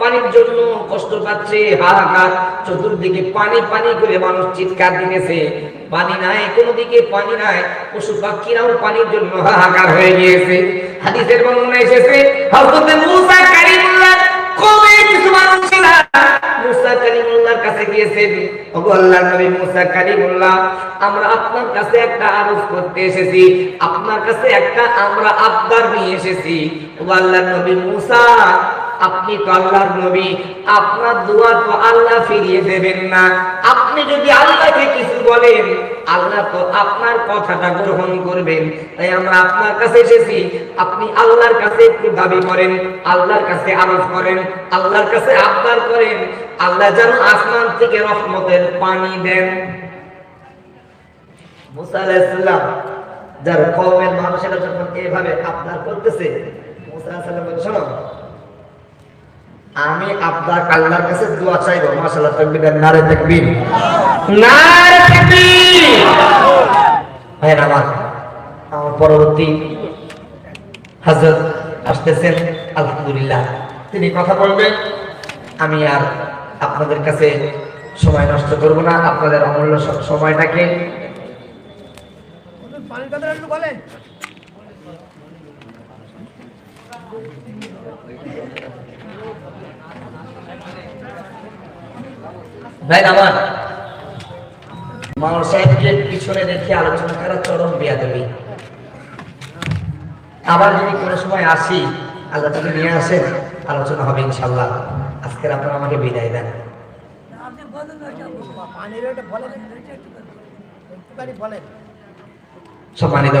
পানির জন্য কষ্ট পাচ্ছে, হাহাকার। চতুর্দিকে পানি পানি করে মানুষ চিৎকার দিতেছে। পানি নাই কোনো দিকে পানি নাই। পশু পাখিরাও পানির জন্য হাহাকার হয়ে গিয়েছে। হাদিসের বর্ণনা এসেছে, হযরত মুসা কালিমুল্লাহ কমে কিছু মানুষেরা মুসা কালিমুল্লাহর কাছে গিয়েছেন। ওগো আল্লাহর নবী মুসা কালিমুল্লাহ আমরা আপনার কাছে একটা আরজ করতে এসেছি। আপনার কাছে একটা আমরা আবদার নিয়ে এসেছি। ওগো আল্লাহর নবী মুসা আপনি তো আল্লাহর নবী, আপনার দোয়া তো আল্লাহ ফিরিয়ে দেবেন না। আপনি যদি আল্লাহকে কিছু বলেন, আল্লাহ তো আপনার কথাটা গ্রহণ করবেন। তাই আমরা আপনার কাছে এসেছি, আপনি আল্লাহর কাছে একটু দাবি করেন, আল্লাহর কাছে আরজ করেন, আল্লাহর কাছে আবদার করেন, আল্লাহ যেন আসমান থেকে রহমতের পানি দেন। যার কওমের মানুষেরা যখন এভাবে আবদার করতেছে, মুসা আলাইহিস সালাম শোনো আমি আপনার আল্লাহর কাছে দোয়া চাইব মাশাআল্লাহ তাকবীর নারে তাকবীর। নারে তাকবীর! ভাইরা আমার আমার পরবর্তী হযরত আসতেছেন আলহামদুলিল্লাহ। তিনি কথা বলবেন আমি আর আপনাদের কাছে সময় নষ্ট করব না আপনাদের অমূল্য সময়টাকে পানির কথা একটু বলেন। ভাই আমার মাওলানা সাহেবকে পিছনে আলোচনা চরম আবার যদি কোনো সময় আসি, আল্লাহ তাকে নিয়ে আসেন, আলোচনা হবে ইনশাল্লাহ আজকের আমাকে বিদায় দেন। সম্মানিত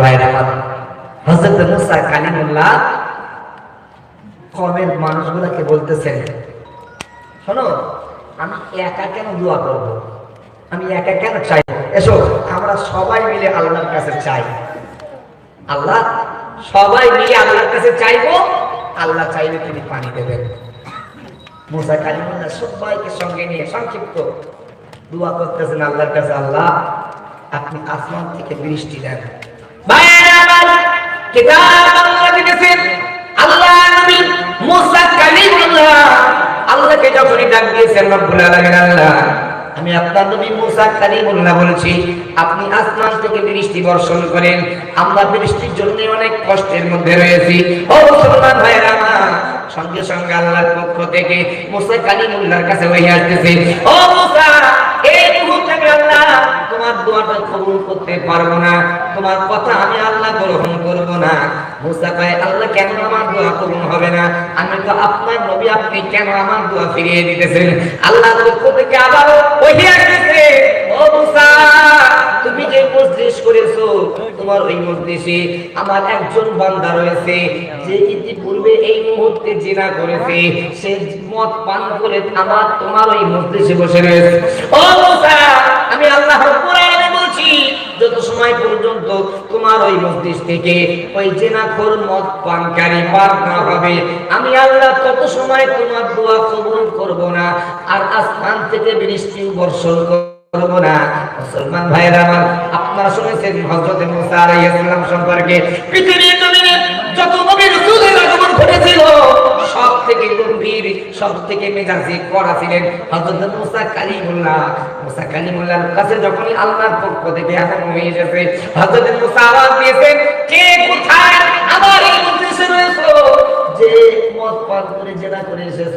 কমের মানুষগুলোকে বলতেছেন, শোনো আমি একা কেন দোয়া করব? আমি একা কেন চাই? এসো, আমরা সবাই মিলে আল্লাহর কাছে চাই। আল্লাহ, সবাই মিলে আল্লাহর কাছে চাইব, আল্লাহ চাইলে তিনি পানি দেবেন। মুসা কালিমুল্লাহ সবাইকে সঙ্গে নিয়ে সংক্ষিপ্ত দোয়া করতেছেন আল্লাহর কাছে, আল্লাহ, আপনি আসমান থেকে বৃষ্টি দেন। আল্লাহ আল্লাহ মুসা কালিমুল্লাহ আল্লাহকে যখনই ডাক দিয়েছেন, রব্বুল আলামিন আল্লাহ, আমি আপনার নবী মুসা কালিমুল্লাহ বলছি, আপনি আসমান থেকে বৃষ্টি বর্ষণ করেন। আমরা বৃষ্টির জন্য অনেক কষ্টের মধ্যে রয়েছি। ও মুসলমান ভাইয়েরা সঙ্গে সঙ্গে আল্লাহর পক্ষ থেকে মুসা কালিমুল্লাহর কাছে হয়ে আসতেছে। ও মুসা, এই মুহূর্তে আল্লাহ তোমার দোয়াটা কবুল করতে পারব না। তোমার কথা আমি আল্লাহ গ্রহণ না। মুসা আল্লাহ, কেন আমার দোয়া কবুল হবে না? আমি তো আপনার নবী, আপনি কেন আমার দোয়া ফিরিয়ে দিতেছেন? আল্লাহর পক্ষ থেকে আবার ও মুসা, তুমি যে মজলিস করেছ, তোমার ওই মজলিসে আমার একজন বান্দা রয়েছে, যে ইতিপূর্বে এই মুহূর্তে জিনা করেছে। সে মদ পান করে আমার, তোমার ওই মজলিসে বসে রয়েছে। ও মুসা, আমি আল্লাহ যত সময় পর্যন্ত তোমার ওই মজলিস থেকে ওই জেনাখোর মদ পানকারী পার না হবে, আমি আল্লাহ তত সময় তোমার দোয়া কবুল করব না আর আসমান থেকে বৃষ্টি বর্ষণ করব আপনারা শুনেছেন হযরত মুসা আলাইহিস সম্পর্কে, পৃথিবীর যত নবী রাসূলের সব থেকে গম্ভীর সব থেকে মেজাজি করা ছিলেন হযরত মুসা কালিমুল্লাহ। মুসা কালিমুল্লাহর কাছে যখনই আল্লাহর পক্ষ থেকে হয়ে এসেছে হযরত মুসা আওয়াজ দিয়েছেন, কে কোথায়? আমার এই মজলিসে রয়েছো। যে পান করে জেনা করে এসেছ,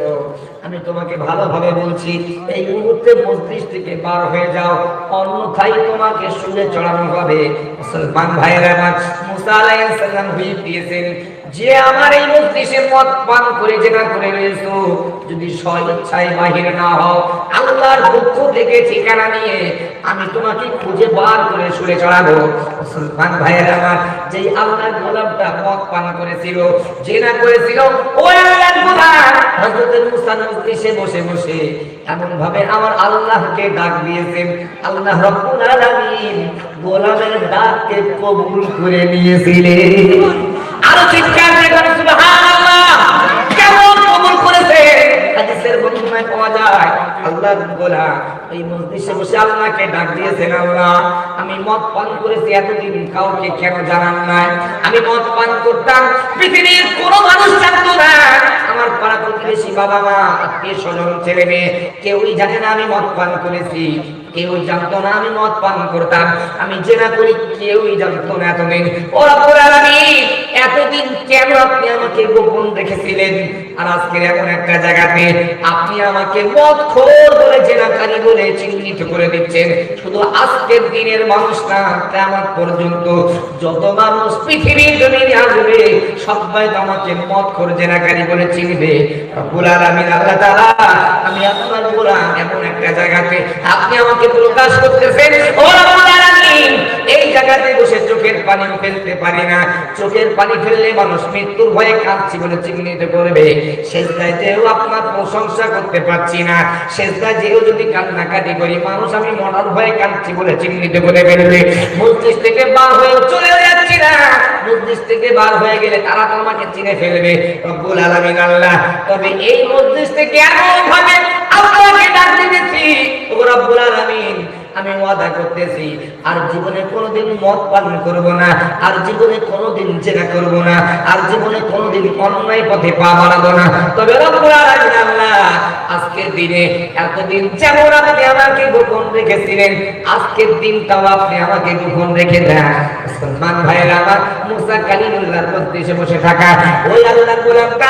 আমি তোমাকে ভালোভাবে বলছি, এই মুহূর্তে মস্তিষ্ক থেকে বার হয়ে যাও, অন্যথায় তোমাকে শুলে চড়ানো হবে। মুসলমান ভাইয়েরা, মুসা আলাইহিস সালাম হুইপ দিয়েছেন যে আমার এই মজলিসে মদ পান করে জেনা করে রয়েছো, যদি স্বইচ্ছায় বাহির না হও, আল্লাহর পক্ষ থেকে ঠিকানা নিয়ে আমি তোমাকে খুঁজে বার করে শুলে চড়াবো। মুসলমান ভাইয়েরা আমার, যেই আল্লাহর গোলামটা মদ পান করেছিল, জেনা করেছিল, ওই আল্লাহর গোলাম মুসা বসে বসে এমন ভাবে আমার আল্লাহকে ডাক দিয়েছেন। আল্লাহ রব্বুল আলামিন গোলামের ডাককে কবুল করে নিয়েছিলেন। আরও চিৎকার দিয়ে বলেন সুবহানাল্লাহ। কেমন কবুল করেছে? হাদিসের বর্ণনায় পাওয়া যায়, আল্লাহ গোলাম এই মজলিসে বসে আল্লাহকে ডাক দিয়েছেন আল্লাহ। আমি মদ পান করেছি, এতদিন কাউকে কেন জানান নাই? আমি মদ পান করতাম, পৃথিবীর কোনো মানুষ জানতো না। আমার পাড়া প্রতিবেশী বাবা মা, আত্মীয় স্বজন ছেলে মেয়ে কেউই জানে না আমি মদ পান করেছি। কেউ জানতো না, আমি মদ পান করতাম। আমি জেনা করি কেউই জানতো না এতদিন। ওরা আমি এতদিন কেন আপনি আমাকে গোপন রেখেছিলেন? আর আজকের এমন একটা জায়গাতে আপনি আমাকে মদ খোর বলে বলে চিহ্নিত করে দিচ্ছেন। শুধু আজকের দিনের মানুষ না কেমন পর্যন্ত যত মানুষ পৃথিবীর জমিনে আসবে, সবাই আমাকে মদ খোর জেনাকারী বলে চিনবে। আল্লাহ আমি আপনার গোলাম এমন একটা জায়গাতে আপনি আমাকে প্রকাশ করতেছেন। এই জায়গাতে বসে চোখের পানি ফেলতে পারি না। চোখের পানি ফেললে মানুষ মৃত্যুর ভয়ে কাঁদছি বলে চিহ্নিত করবে। শেষদায় যেও আপনার প্রশংসা করতে পারছি না। শেষদায় যেও যদি কান্নাকাটি করি, মানুষ আমি মরার ভয়ে কাঁদছি বলে চিহ্নিত করে ফেলবে। মসজিদ থেকে বার হয়ে চলে যাচ্ছি না। মসজিদ থেকে বার হয়ে গেলে তারা তো আমাকে চিনে ফেলবে। রব্বুল আলামিন আল্লাহ, তবে এই মসজিদ থেকে এমন ভাবে আল্লাহকে ডাক দিয়েছি রব্বুল আলামিন আমি ওয়াদা করতেছি, আর জীবনে কোনোদিন মদ পান করব না, আর জীবনে কোনোদিন জেনা করব না, আর জীবনে কোনোদিন অন্যায় পথে পা বাড়াবো না। তবে আল্লাহ, আজকের দিনে এতদিন যেমন আপনি আমাকে গোপন রেখেছিলেন, আজকের দিনটাও আপনি আমাকে গোপন রেখে দেন। মুসলমান ভাইয়েরা আমার মুসা কালিমুল্লাহর মধ্যে বসে থাকা, ওই আল্লাহর গোলামটা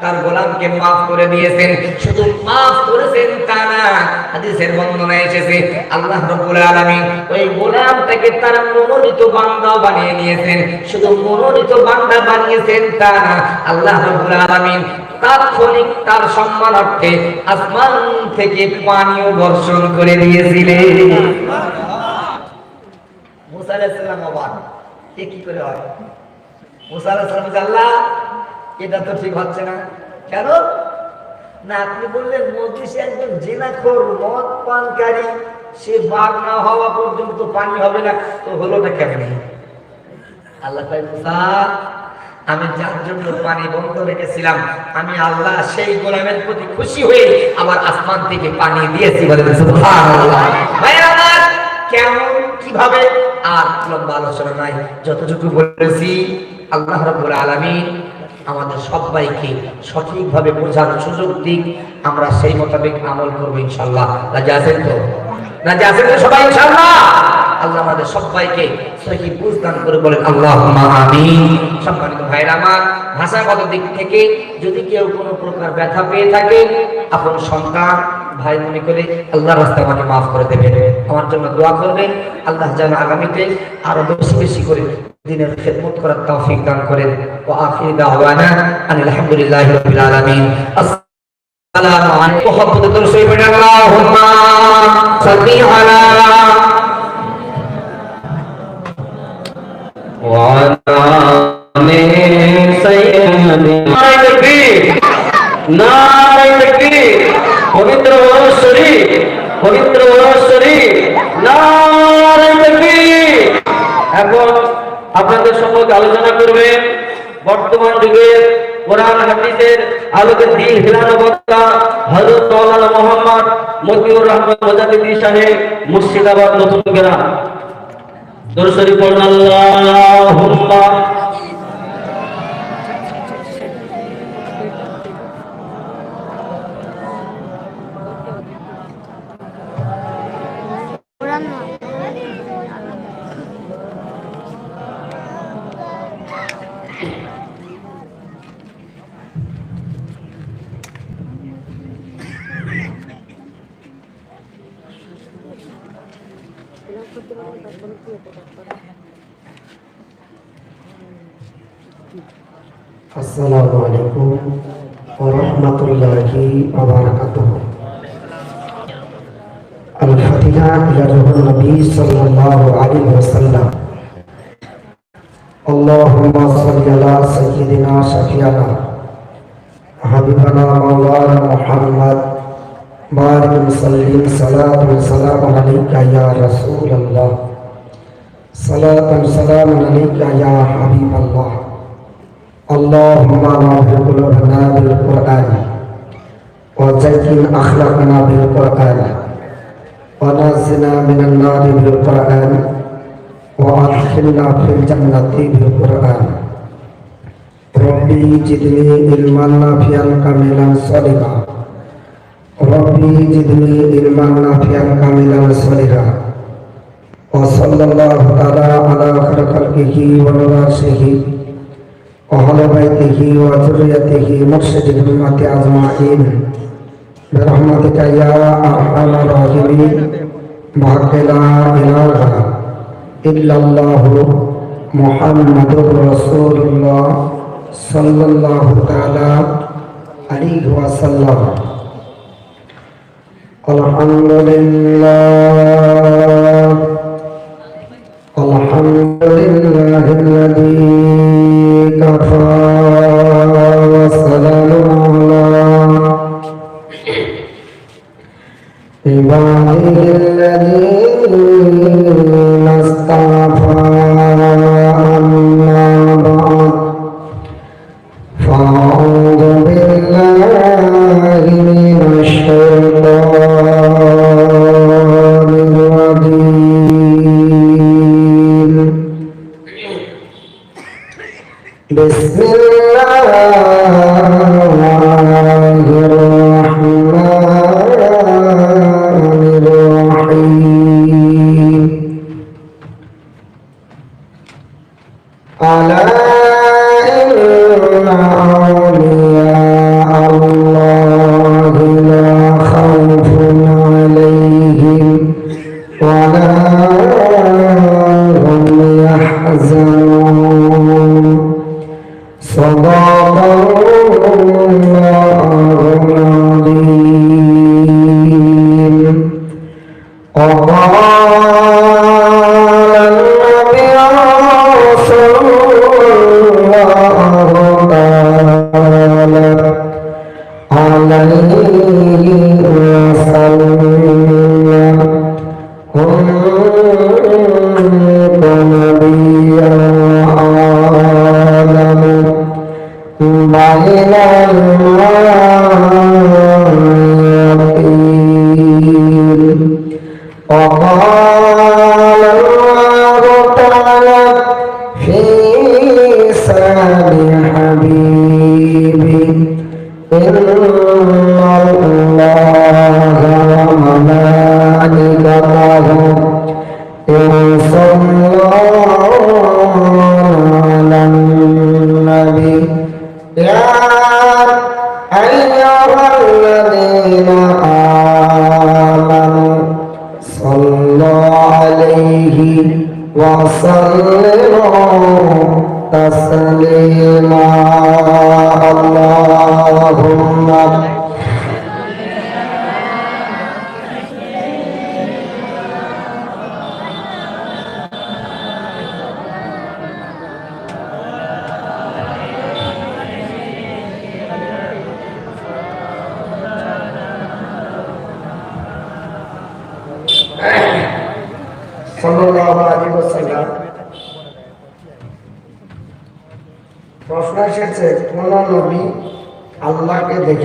তার গোলামকে মাফ করে দিয়েছেন। শুধু মাফ করেছেন তা না, হাদিসের বর্ণনা এসেছে, আল্লাহ রাব্বুল আলামিন ওই গোলামটাকে তার মনোনীত বান্দা বানিয়ে নিয়েছেন। শুধু মনোনীত বান্দা বানিয়েছেন তা না, আল্লাহ রাব্বুল আলামিন তাৎক্ষণিক তার সম্মানার্থে আসমান থেকে পানীয় বর্ষণ করে দিয়েছিলেন। মুসা আলাইহিস সালাম অবাক। কি করে হয়? মুসা আলাইহিস সালাম আল্লাহ এটা তো ঠিক হচ্ছে না। কেন? না, আপনি বললেন মজলিসে একজন জেনাখোর, মদ পানকারী, সে বাঘ না হওয়া পর্যন্ত পানি হবে না, তো হলোটা কেমন? আল্লাহ আমি যার জন্য পানি বন্ধ রেখেছিলাম, আমি আল্লাহ সেই গোলামের প্রতি খুশি হয়ে আমার আসমান থেকে পানি দিয়েছি কেমন, কীভাবে? আর লম্বা আলোচনা নাই, যতটুকু বলেছি, আল্লাহ রাব্বুল আলামিন আমাদের সবাইকে সঠিকভাবে বোঝার সুযোগ দিক। আমরা সেই মোতাবেক আমল করব ইনশাল্লাহ রাজি আছেন তো? রাজি আছেন তো সবাই ইনশাল্লাহ আল্লাহ আমাদের সবাইকে সহি বুঝদান করে বলেন আল্লাহ সম্মানিত ভাইরা আমার, ভাষাগত দিক থেকে যদি কেউ কোনো প্রকার ব্যথা পেয়ে থাকে আপন সন্তান ভাই মনে করে আল্লাহ রাস্তায় আমাকে মাফ করে দেবেন আমার জন্য দোয়া করবেন আল্লাহ যেন আগামীতে আরো বেশি বেশি করে দিনের খেদমত করার তৌফিক দান করেন ও আখির দাওয়ানা আলহামদুলিল্লাহি রাব্বিল আলামিন আসসালামু আলাইকুম ওয়া রাহমাতুল্লাহি আল্লাহুম্মা সাল্লি আলা وعلى آل سيدنا নারায় তাকবীর পবিত্র শরী পবিত্র শরী নারায় তাকবীর। এখন আপনাদের সম্পর্কে আলোচনা করবেন বর্তমান যুগের কোরআন, হাদিসের আলোকে দিন হিলানো বক্তা হযরত মাওলানা মোহাম্মদ মতিউর রহমান মুজাদ্দিদি সাহেব মুর্শিদাবাদ নতুন গ্রাম দরশরী পড়ুন, আল্লাহুম্মা النبي صلى الله عليه وسلم. اللهم صل على سيدنا شفيعنا حبيبنا مولانا محمد. بارك وسلم صلاة وسلام عليك يا رسول الله صلاة وسلام عليك يا حبيب الله اللهم نور قلوبنا بالقرآن. وزين أخلاقنا بالقرآن. ونزنا من النار بالقرآن وأدخلنا في الجنة بالقرآن ربي زدني علما نافعا كاملا صالحا ربي زدني علما نافعا كاملا صالحا وصلى الله تعالى على خير خلقه ونراسه وعلى بيته وذريته مرشد الأمة أجمعين برحمتك يا أرحم الراحمين. بحق لا إله إلا الله محمد رسول الله صلى الله تعالى عليه وسلم. الحمد لله. الحمد لله الذي كفى. عباده الذين اصطفى بين تسليما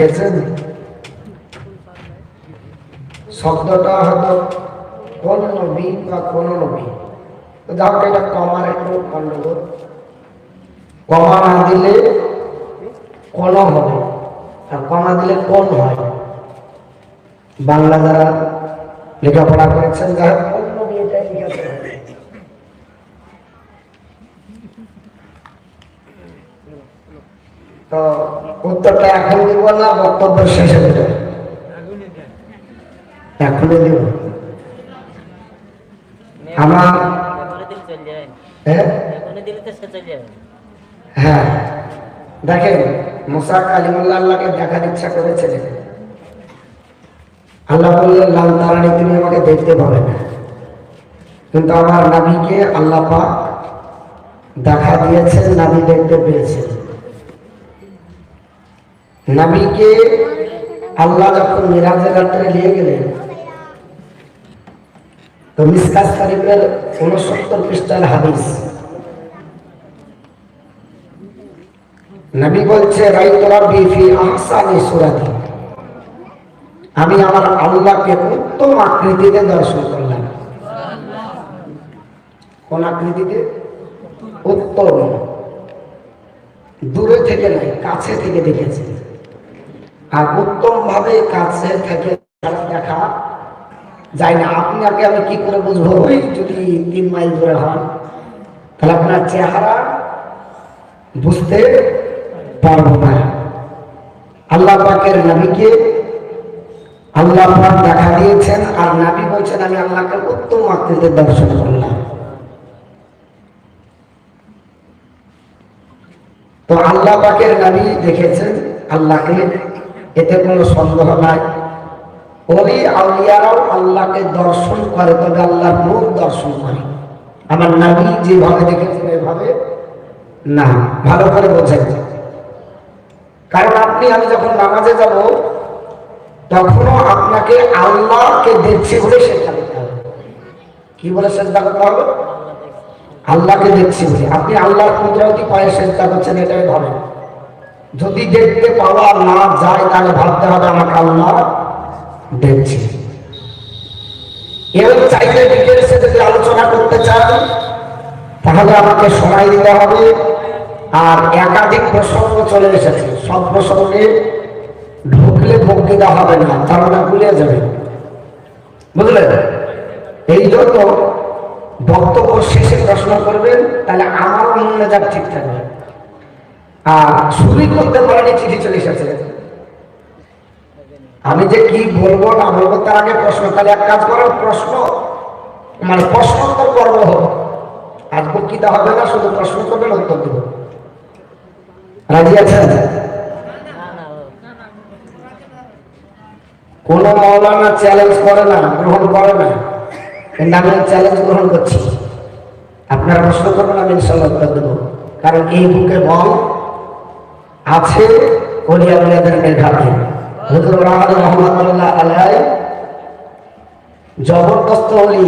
দেখেছেন শব্দটা হয়তো কোন নবী বা কোন নবী। তো এটা কমার একটু গন্ডগোল কমা না দিলে কোন হবে। আর কমা দিলে কোন হয়? বাংলা যারা লেখাপড়া করেছেন, যারা কোন এটা তো উত্তরটা এখন দিব না বক্তব্যের শেষে এখনই দেব। আমার হ্যাঁ। দেখেন আল্লাহকে দেখার ইচ্ছা করেছিলেন আল্লাহ বললেন, লাল তারানি তুমি আমাকে দেখতে পাবে না। কিন্তু আমার নাবিকে আল্লাহ পাক দেখা দিয়েছেন, নাবি দেখতে পেয়েছেন। নাবিকে আল্লাহ যখন মিরাজের রাত্রে নিয়ে গেলেন, তো মিসকাস শরীফের উনসত্তর পৃষ্ঠার হাদিস। নবী বলছে, রাইত রাব্বি ফি আহসানি সূরাতি। আমি আমার আল্লাহকে উত্তম আকৃতিতে দর্শন করলাম। কোন আকৃতিতে? উত্তম দূরে থেকে নয় কাছে থেকে দেখেছি। আর উত্তম ভাবে কাছে থেকে দেখা যায় না। আপনাকে আমি কি করে বুঝব? যদি তিন মাইল দূরে হন, তাহলে আপনার চেহারা বুঝতে পারব না। আল্লাহ পাকের নবীকে আল্লাহ পাক দেখা দিয়েছেন আর নাবি বলছেন, আমি আল্লাহকে উত্তম আকৃতিতে দর্শন করলাম। তো আল্লাহ পাকের নবী দেখেছেন, আল্লাহকে এতে কোনো সন্দেহ নাই। ওই আউলিয়ারাও আল্লাহকে দর্শন করে, তবে আল্লাহর মুখ দর্শন করে। আমার নবী যেভাবে দেখেছেন, এভাবে না, ভালো করে বোঝেন। কারণ আপনি, আমি যখন নামাজে যাব, তখনও আপনাকে আল্লাহকে দেখছি বলে হবে। কি বলে চেষ্টা করতে হবে? আল্লাহকে দেখছি বলে। আপনি আল্লাহর কুদরতি পায়ে চেষ্টা করছেন, এটাই ভাবেন। যদি দেখতে পাওয়া না যায়, তাহলে ভাবতে হবে আমাকে আল্লাহ দেখছি। এর চাইতে ডিটেলসে যদি আলোচনা করতে চান, তাহলে আমাকে সময় দিতে হবে। আর একাধিক প্রসঙ্গ চলে এসেছে। সব প্রসঙ্গে ঢুকলে বক্তৃতা হবে না, ধারণা ভুলে যাবে। বুঝলেন? এই জন্য বক্তব্য শেষে প্রশ্ন করবেন, তাহলে আমার মনে যাক ঠিক থাকবে। চিঠি আমি যে কি বলব না বলব, তার আগে প্রশ্ন, তাহলে এক কাজ করো, প্রশ্ন মানে প্রশ্নোত্তর পর্ব হোক আজ বক্তৃতা হবে না, শুধু প্রশ্ন করবেন, উত্তর দেব। রাজি আছেন? কোন মৌলানা চ্যালেঞ্জ করে না, গ্রহণ করে না। কিন্তু আমি চ্যালেঞ্জ গ্রহণ করছি। আপনারা প্রশ্ন করবেন, আমি ইনশাল্লাহ উত্তর দেবো। কারণ এই বুকে বল আছে জবরদস্ত অলি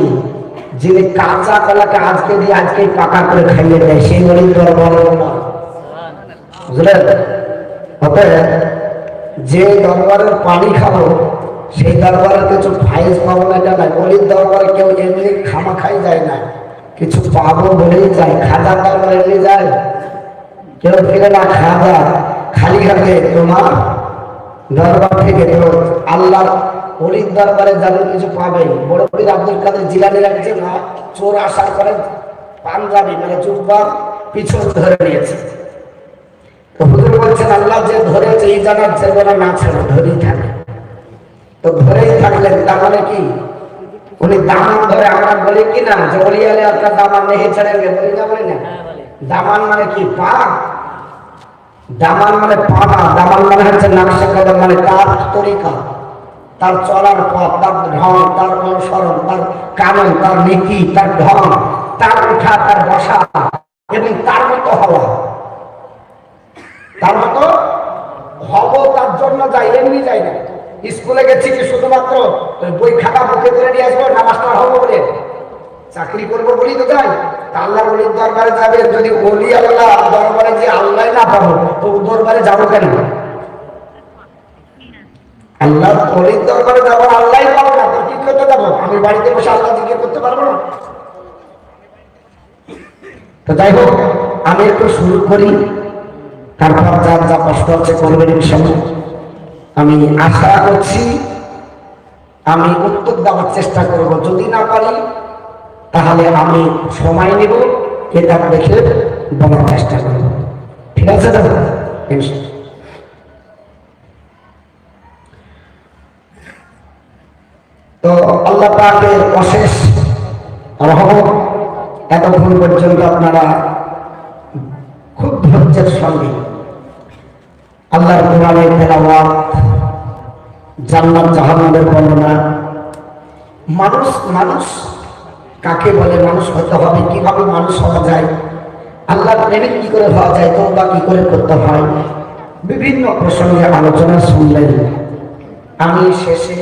যিনি কাঁচা কলাকে আজকে দিয়ে আজকে পাকা করে খাইয়ে দেয়, সেই অলির দরবার বুঝলেন? অতএব যে দরবারের পানি খাব, সেই দরবারে কিছু ফাইজ পাবো না, এটা না অলির দরবারে কেউ এমনি খামা খাই যায় না। কিছু পাবো বলেই যায়, খাজা দরবারে এমনি যায়। কেউ ফিরে না খাজা খালি হাতে তোমার দরবার থেকে তো আল্লাহ অলির দরবারে যাবে কিছু পাবে বড় পীর আব্দুল কাদের জিলানি রাখছে না চোর আসার পরে পাঞ্জাবি মানে জুব্বা পিছন ধরে নিয়েছে। তো হুজুর বলছেন আল্লাহ যে ধরেছে এই জানার যে বলে না ছিল ধরেই থাকে। তো ধরেই থাকলেন তার মানে কি? উনি দামান ধরে আমরা বলি কি না? যে অলিয়ালে আপনার দামান ছেড়ে বলি না বলি না। দামান মানে কি? পা দামান মানে পা না দামান মানে হচ্ছে নকশা কদম মানে তার তরিকা, তার চলার পথ, তার ঢং, তার অনুসরণ, তার কানন, তার নীতি তার ঢং, তার উঠা, তার বসা এবং তার মতো হওয়া। তার মতো হব, তার জন্য যাই, এমনি যাই না। স্কুলে গেছি কি শুধুমাত্র বই খাতা বুকে করে নিয়ে আসব না মাস্টার হব বলে? চাকরি করব বলি তো যাই। তা আল্লাহ বলির দরবারে যাবে, যদি অলি আল্লাহ দরবারে যে আল্লাহ না পাবো, তো দরবারে যাব কেন? আল্লাহ অলির দরবারে যাব আল্লাহ পাবো না, তো কি করতে যাব? আমি বাড়িতে বসে আল্লাহ জিজ্ঞেস করতে পারব না। তো যাই হোক, আমি একটু শুরু করি। তারপর যার যা কষ্ট হচ্ছে করবেন ইনশাল্লাহ আমি আশা করছি, আমি উত্তর দেওয়ার চেষ্টা করব। যদি না পারি তাহলে আমি সময় নেব কেতাব দেখে বলার চেষ্টা করব। ঠিক আছে দাদা? তো আল্লাহ পাকের অশেষ রহমত, এতক্ষণ পর্যন্ত আপনারা খুব ধৈর্যের সঙ্গে আল্লাহর কোরআনের তেলাওয়াত, জান্নাত জাহান্নামের বর্ণনা, মানুষ মানুষ কাকে বলে মানুষ হতে হবে, কীভাবে মানুষ হওয়া যায়? আল্লাহ প্রেমিক কি করে হওয়া যায় তো বা কি করে করতে হয়? বিভিন্ন প্রসঙ্গে আলোচনা শুনলেন। আমি শেষে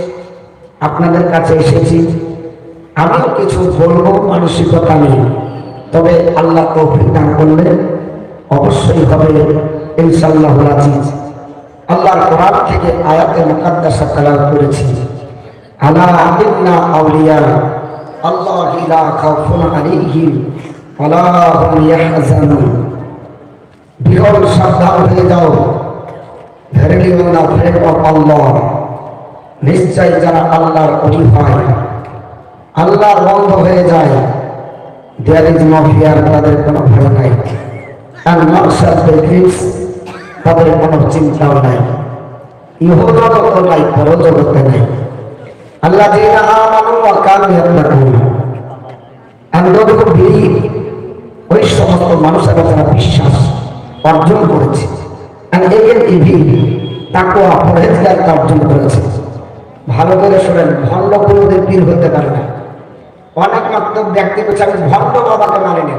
আপনাদের কাছে এসেছি। আমিও কিছু বলব মানসিকতা নেই তবে আল্লাহ তৌফিক দান করলে অবশ্যই হবে ইনশাল্লাহ আজিজ আল্লাহর কোরআন থেকে আয়াতে মুকাদ্দাসা তেলাওয়াত করেছি। আলা ইন্না আউলিয়া। আল্লাহ লা খাউফুন আলাইহিম ওয়ালা হুম ইয়াহজানুন। বিহল সাবধান হয়ে যাও। ভেরি না ফ্রেন্ড অফ আল্লাহ নিশ্চয় যারা আল্লাহর অলি হয় আল্লাহর বন্ধ হয়ে যায়। দেয়ার ইজ নো ফিয়ার তাদের কোনো ভয় নাই। আর নকশার বেগ্রিক্স তাদের কোনো চিন্তাও নাই। ইহজগত নাই, পরজগতে নাই। Kanu ইয়াত্তাকুন and those who believe ওই সমস্ত মানুষেরা যারা বিশ্বাস অর্জন করেছে পরহেজগারকে অর্জন করেছে ভালো করে শোনেন ভণ্ড কোনোদিন পীর হতে পারে না অনেক মাত্র ব্যক্তি বলছে আমি ভণ্ড বাবাকে মানি না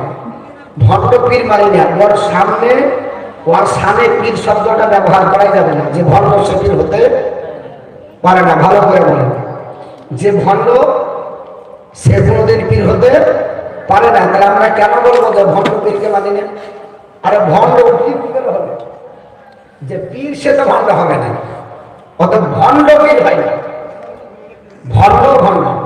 ভণ্ড পীর মানি না ওর সামনে ওর সামনে পীর শব্দটা ব্যবহার করাই যাবে না যে ভণ্ড সে পীর হতে পারে না ভালো করে বলেন যে ভণ্ড, সে কোনোদিন পীর হতে পারে না। তাহলে আমরা কেন বলব যে ভণ্ড পীরকে মানি না? আরে ভণ্ড পীর কি হবে? যে পীর সে তো ভণ্ড হবে না। অত ভণ্ড পীর হয় না। ভণ্ড ভণ্ড।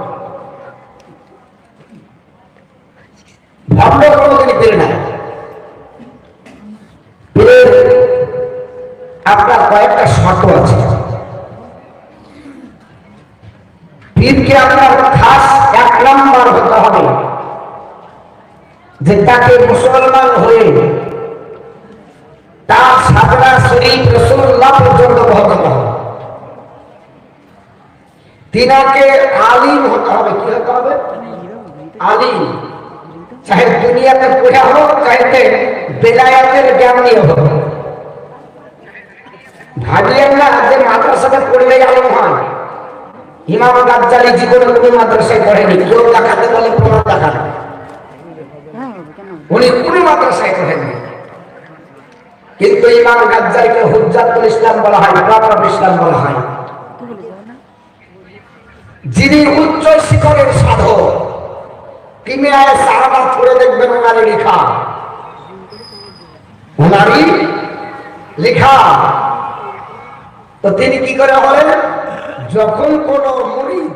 তিনাকে আলিম হতে হবে, কি হতে হবে? আলিম। চাহে দুনিয়াতে পড়া হোক চাইতে বেলায়াতের জ্ঞান নিয়ে হোক। ভাবিয়েন না যে মাদ্রাসাতে পড়লেই আলিম হয়। ইমাম গাজ্জালি জীবনে কোনো মাদ্রাসায় পড়েনি, কেউ দেখাতে বলে প্রমাণ দেখান উনি কোনো মাদ্রাসায় পড়েননি। কিন্তু ইমাম গাজ্জালিকে হুজ্জাতুল ইসলাম বলা হয় প্রভাব ইসলাম বলা হয়। যিনি উচ্চ শিখরের সাধক করে দেখবেন ওনারই লেখা। ওনারই লেখা। তো তিনি কি করে বলেন যখন কোন মুরিদ